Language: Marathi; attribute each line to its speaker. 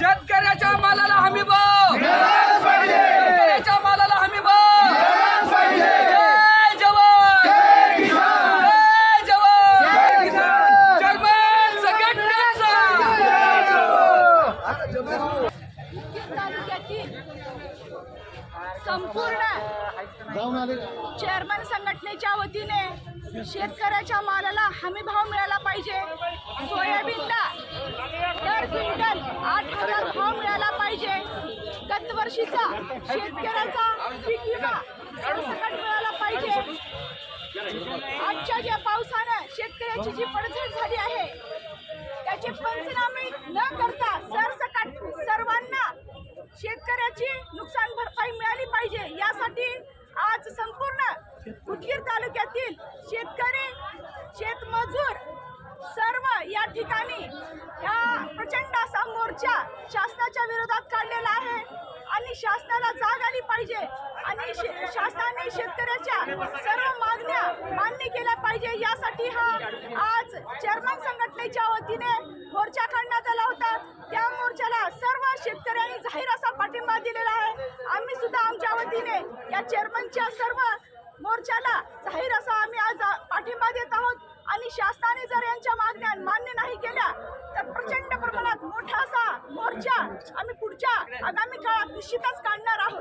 Speaker 1: शेतकऱ्याच्या मालाला हमी भाव. शेतकऱ्याच्या मालाला हमी भाव. जय जवान. जय जवान. संघटनेचा
Speaker 2: संपूर्ण चेअरमन संघटनेच्या वतीने शेतकऱ्याच्या मालाला हमी भाव मिळाला पाहिजे. वर्षीचा शेतकऱ्याचा पीक विमा सरसकट मिळाला पाहिजे. आजच्या ज्या पावसानं शेतकऱ्याची जी पडझड झाली आहे त्याचे पंचनामे न करता सरसकट सर्वांना शेतकऱ्याची नुकसान भरपाई मिळाली पाहिजे. यासाठी आज संपूर्ण उदगीर तालुक्यातील शेतकरी शेतमजूर सर्व या ठिकाणी या प्रचंड असा मोर्चा शासनाच्या विरोधात काढलेला आहे. आणि शासनाला जाग आली पाहिजे. आणि शे- शासनाने शेतकऱ्याच्या सर्व मागण्या मान्य केल्या पाहिजे. यासाठी हा आज चेअरमन संघटनेच्या वतीने मोर्चा काढण्यात आला होता. त्या मोर्चाला सर्व शेतकऱ्यांनी जाहीर असा पाठिंबा दिलेला आहे. आम्ही सुद्धा आमच्या वतीने या चेअरमनच्या सर्व मोर्चाला जाहीर असा आम्ही आज पाठिंबा देत आहोत. आणि शासनाने जर यांच्या मागण्या मान्य नाही आम्ही पुढच्या आगामी काळात निश्चितच काढणार आहोत.